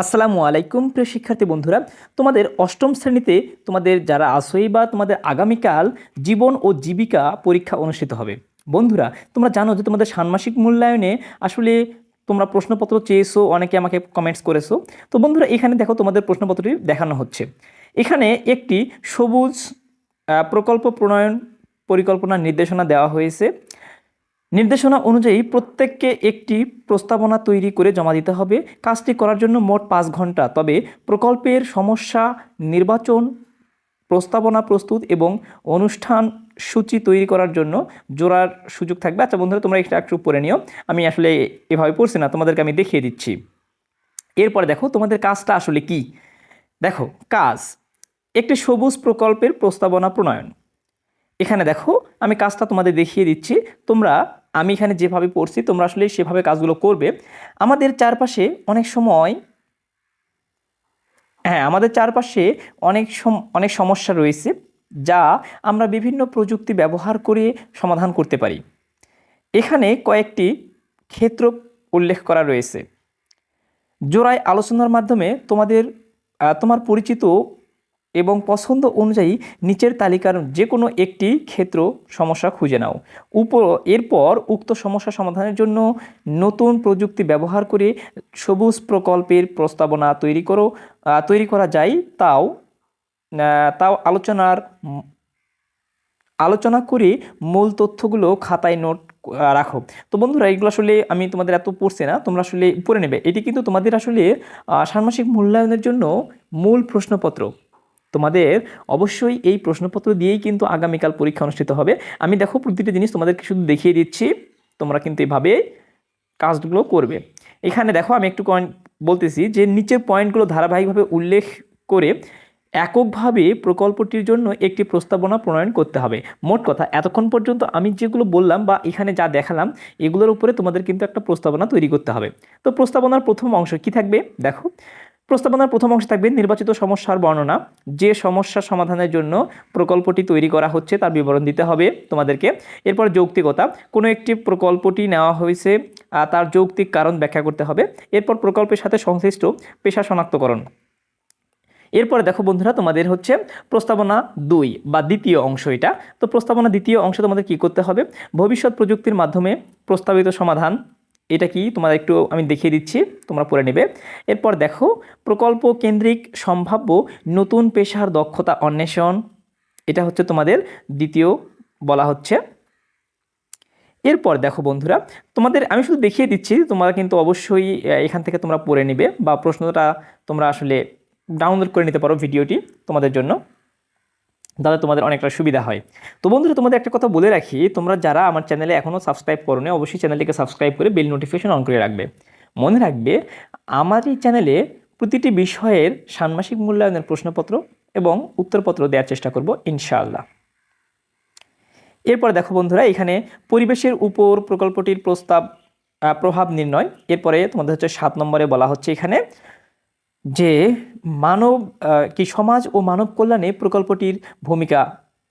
আসসালামু আলাইকুম, প্রিয় শিক্ষার্থী বন্ধুরা। তোমাদের অষ্টম শ্রেণীতে তোমাদের যারা আসোই বা তোমাদের আগামীকাল জীবন ও জীবিকা পরীক্ষা অনুষ্ঠিত হবে। বন্ধুরা, তোমরা জানো যে তোমাদের ষান্মাসিক মূল্যায়নে আসলে তোমরা প্রশ্নপত্র চেয়েছো, অনেকে আমাকে কমেন্টস করেছ। তো বন্ধুরা, এখানে দেখো তোমাদের প্রশ্নপত্রটি দেখানো হচ্ছে। এখানে একটি সবুজ প্রকল্প প্রণয়ন পরিকল্পনার নির্দেশনা দেওয়া হয়েছে। নির্দেশনা অনুযায়ী প্রত্যেককে একটি প্রস্তাবনা তৈরি করে জমা দিতে হবে। কাজটি করার জন্য মোট পাঁচ ঘণ্টা। তবে প্রকল্পের সমস্যা নির্বাচন, প্রস্তাবনা প্রস্তুত এবং অনুষ্ঠান সূচি তৈরি করার জন্য জোড়ার সুযোগ থাকবে। আচ্ছা বন্ধুরা, তোমরা এটা একটু পড়ে নিও। আমি আসলে এভাবে পড়ছি না, তোমাদেরকে আমি দেখিয়ে দিচ্ছি। এরপরে দেখো, তোমাদের কাজটা আসলে কি? দেখো, কাজ। একটি সবুজ প্রকল্পের প্রস্তাবনা প্রণয়ন। এখানে দেখো, আমি কাজটা তোমাদের দেখিয়ে দিচ্ছি। তোমরা আমি এখানে যেভাবে পড়ছি, তোমরা আসলে সেভাবে কাজগুলো করবে। আমাদের চারপাশে অনেক সময় হ্যাঁ আমাদের চারপাশে অনেক অনেক সমস্যা রয়েছে, যা আমরা বিভিন্ন প্রযুক্তি ব্যবহার করে সমাধান করতে পারি। এখানে কয়েকটি ক্ষেত্র উল্লেখ করা রয়েছে। জোড়ায় আলোচনার মাধ্যমে তোমাদের তোমার পরিচিত এবং পছন্দ অনুযায়ী নিচের তালিকার যে কোনো একটি ক্ষেত্র সমস্যা খুঁজে নাও। উপর এরপর উক্ত সমস্যা সমাধানের জন্য নতুন প্রযুক্তি ব্যবহার করে সবুজ প্রকল্পের প্রস্তাবনা তৈরি করো তৈরি করা যায়। তাও তাও আলোচনার, আলোচনা করে মূল তথ্যগুলো খাতায় নোট রাখো। তো বন্ধুরা, এগুলো আসলে আমি তোমাদের এত পড়ছি না, তোমরা আসলে পড়ে নেবে। এটি কিন্তু তোমাদের আসলে ষান্মাসিক মূল্যায়নের জন্য মূল প্রশ্নপত্র। তোমাদের অবশ্যই এই প্রশ্নপত্র দিয়েই কিন্তু আগামীকাল পরীক্ষা অনুষ্ঠিত হবে। আমি দেখো প্রতিটি জিনিস তোমাদেরকে শুধু দেখিয়ে দিচ্ছি, তোমরা কিন্তু এভাবে কাজগুলো করবে। এখানে দেখো আমি একটু বলতেছি যে নিচের পয়েন্টগুলো ধারাবাহিকভাবে উল্লেখ করে এককভাবে প্রকল্পটির জন্য একটি প্রস্তাবনা প্রণয়ন করতে হবে। মোট কথা, এতক্ষণ পর্যন্ত আমি যেগুলো বললাম বা এখানে যা দেখালাম, এগুলোর উপরে তোমাদের কিন্তু একটা প্রস্তাবনা তৈরি করতে হবে। তো প্রস্তাবনার প্রথম অংশ কি থাকবে? দেখো প্রস্তাবনার প্রথম অংশ থাকবে নির্বাচিত সমস্যার বর্ণনা। যে সমস্যা সমাধানের জন্য প্রকল্পটি তৈরি করা হচ্ছে তার বিবরণ দিতে হবে তোমাদেরকে। এরপর যৌক্তিকতা, কোনো একটি প্রকল্পটি নেওয়া হয়েছে তার যৌক্তিক কারণ ব্যাখ্যা করতে হবে। এরপর প্রকল্পের সাথে সংশ্লিষ্ট পেশা শনাক্তকরণ। এরপরে দেখো বন্ধুরা, তোমাদের হচ্ছে প্রস্তাবনা দুই বা দ্বিতীয় অংশ এটা। তো প্রস্তাবনা দ্বিতীয় অংশ তোমাদের কি করতে হবে? ভবিষ্যৎ প্রযুক্তির মাধ্যমে প্রস্তাবিত সমাধান এটা কি? তোমাদের একটু আমি দেখিয়ে দিচ্ছি, তোমরা পড়ে নেবে। এরপর দেখো, প্রকল্প কেন্দ্রিক সম্ভাব্য নতুন পেশার দক্ষতা অন্বেষণ, এটা হচ্ছে তোমাদের দ্বিতীয় বলা হচ্ছে। এরপর দেখো বন্ধুরা, তোমাদের আমি শুধু দেখিয়ে দিচ্ছি, তোমরা কিন্তু অবশ্যই এখান থেকে তোমরা পড়ে নেবে বা প্রশ্নটা তোমরা আসলে ডাউনলোড করে নিতে পারো ভিডিওটি তোমাদের জন্য। তাহলে তোমাদের অনেকটা সুবিধা হয়। তো বন্ধুরা, তোমাদের একটা কথা বলে রাখি, তোমরা যারা আমার চ্যানেলে এখনও সাবস্ক্রাইব করো অবশ্যই চ্যানেলটিকে সাবস্ক্রাইব করে বেল নোটিফিকেশন অন করে রাখবে। মনে রাখবে আমার এই চ্যানেলে প্রতিটি বিষয়ের ষান্মাসিক মূল্যায়নের প্রশ্নপত্র এবং উত্তরপত্র দেওয়ার চেষ্টা করব, ইনশাআল্লাহ। এরপর দেখো বন্ধুরা, এখানে পরিবেশের উপর প্রকল্পটির প্রস্তাব প্রভাব নির্ণয়, এরপরে তোমাদের হচ্ছে সাত নম্বরে বলা হচ্ছে এখানে যে মানব কি সমাজ ও মানব কল্যাণে প্রকল্পটির ভূমিকা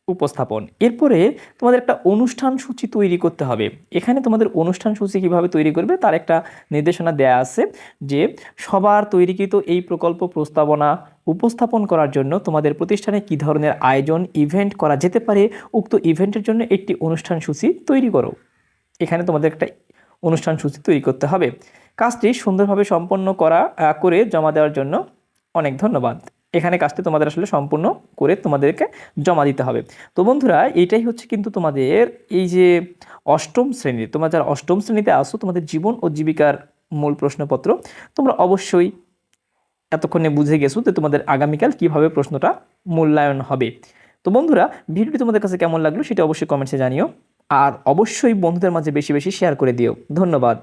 উপস্থাপন। এরপরে তোমাদের একটা অনুষ্ঠান সূচি তৈরি করতে হবে। এখানে তোমাদের অনুষ্ঠান সূচি কীভাবে তৈরি করবে তার একটা নির্দেশনা দেয়া আছে যে সবার তৈরিকৃত এই প্রকল্প প্রস্তাবনা উপস্থাপন করার জন্য তোমাদের প্রতিষ্ঠানে কী ধরনের আয়োজন, ইভেন্ট করা যেতে পারে, উক্ত ইভেন্টের জন্য একটি অনুষ্ঠান সূচি তৈরি করো। এখানে তোমাদের একটা অনুষ্ঠান সূচি তৈরি করতে হবে। কাজটি সুন্দরভাবে সম্পন্ন করা করে জমা দেওয়ার জন্য অনেক ধন্যবাদ। এখানে কাজটি তোমাদের আসলে সম্পূর্ণ করে তোমাদেরকে জমা দিতে হবে। তো বন্ধুরা এইটাই হচ্ছে কিন্তু তোমাদের এই যে অষ্টম শ্রেণির তোমরা যারা অষ্টম শ্রেণীতে আসো তোমাদের জীবন ও জীবিকার মূল প্রশ্নপত্র, তোমরা অবশ্যই এতক্ষণে বুঝে গেছো যে তোমাদের আগামীকাল কীভাবে প্রশ্নটা মূল্যায়ন হবে। তো বন্ধুরা, ভিডিওটি তোমাদের কাছে কেমন লাগল সেটা অবশ্যই কমেন্টসে জানিও। আর অবশ্যই বন্ধুদের মাঝে বেশি বেশি শেয়ার করে দিও। ধন্যবাদ।